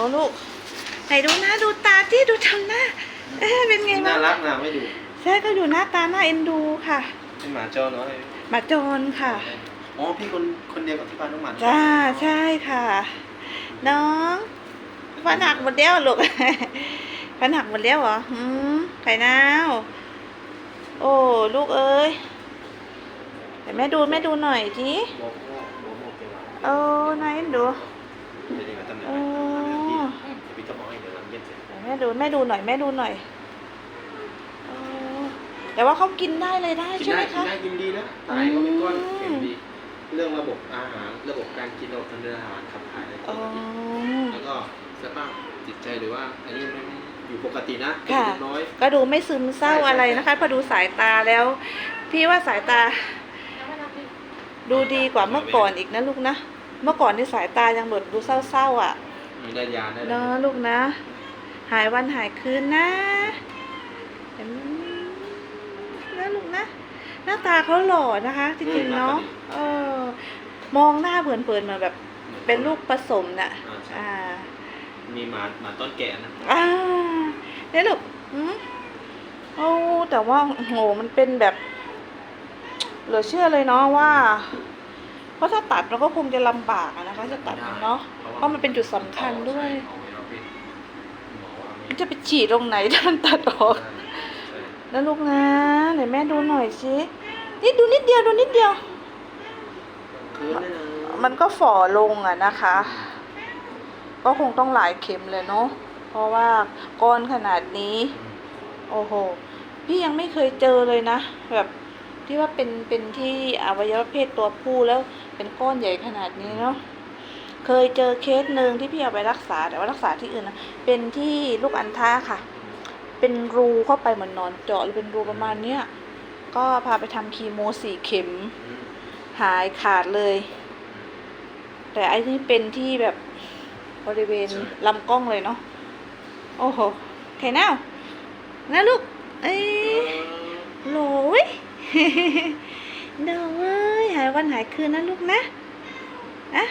โอ้ลูกไหนดูหน้าดูตาที่ดูทำหน้าเอ๊ะเป็นไงน่าบ้างรักนะไม่ดูใช่ก็ดูหน้าตาหน้าเอ็นดูค่ะ เป็นหมาจรน้อยหมาจรค่ะ อ๋อพี่คนคนเดียวกับที่บ้านน้องหมาจ้าใช่ค่ะ น้องฟันหักหมดแล้วลูก ฟันหักหมดแล้วเหรอหืมไข่นาวโอ้ลูกเอ้ยแต่แม่ดูแม่ดูหน่อยทีโมโมโมโมเกวะโอ้นายเอ็นดูเดี๋ยวนี้มาตำแหน่งโอ้ไหนพี่จะบอกให้ เดี๋ยวหลังเย็นเสร็จแม่ดูแม่ดูหน่อยแม่ดูหน่อยโอ้แต่ว่าเขากินได้เลยได้กินใช่ไหได้มกินคะ ได้กินดีนะตายก็เป็นก้อนอืมเข็มดี เรื่องระบบอาหารระบบการกินระบบทางเดินอาหารขับถ่ายอะไรอ๋อแล้วก็สภาพจิตใจหรือว่าอันนี้ไม่อยู่ปกตินะค่ะเล็กน้อย ก็ดูไม่ซึมเศร้าใช่ใช่อะไรนะคะ พอดูสายตาแล้ว พี่ว่าสายตา ดูดีกว่าเมื่อก่อนอีกนะลูกนะ เมื่อก่อนนี่สายตายังแบบดูเศร้าๆอะมีได้ยาได้เนาะลูกนะ หายวันหายคืนนะเห็นนะลูกนะ หน้าตาเขาหล่อนะคะ จริงๆเนาะเออมองหน้าเผินๆเหมือนแบบ เป็นลูกผสมน่ะ อ่าใช่อ่ามีหมาหมาต้นแก่นะอ่าเนี่ยลูกอืมโอ้แต่ว่าโอ้โหมันเป็นแบบเหลือเชื่อเลยเนาะว่า เพราะถ้าตัดมันก็คงจะลำบากอะนะคะจะตัดมันเนาะเพราะมันเป็นจุดสำคัญด้วย เอาไว้เอาไว้ห มันจะไปฉีดตรงไหนถ้ามันตัดออกใช่แล้วลูกนะไหนแม่ดูหน่อยสินี่ดูนิดเดียวดูนิดเดียว มันก็ฝ่อลงอะนะคะ ก็คงต้องหลายเข็มเลยเนาะเพราะว่าก้อนขนาดนี้ โอ้โห พี่ยังไม่เคยเจอเลยนะ แบบที่ว่าเป็นเป็นที่อวัยวะเพศตัวผู้แล้วเป็นก้อนใหญ่ขนาดนี้เนาะ เคยเจอเคสหนึ่งที่พี่เอาไปรักษาแต่ว่ารักษาที่อื่นนะเป็นที่ลูกอัณฑะค่ะ เป็นรูเข้าไปเหมือนนอนเจาะหรือเป็นรูประมาณเนี้ยก็พาไปทำคีโมสี่เข็ม หายขาดเลย แต่ไอ้นี่เป็นที่แบบบริเวณลำกล้องเลยเนาะโอ้โหไข่เน่านะลูก เอ้ยโหลยเดาเว้ยหายวันหายคืนนะลูกนะอะ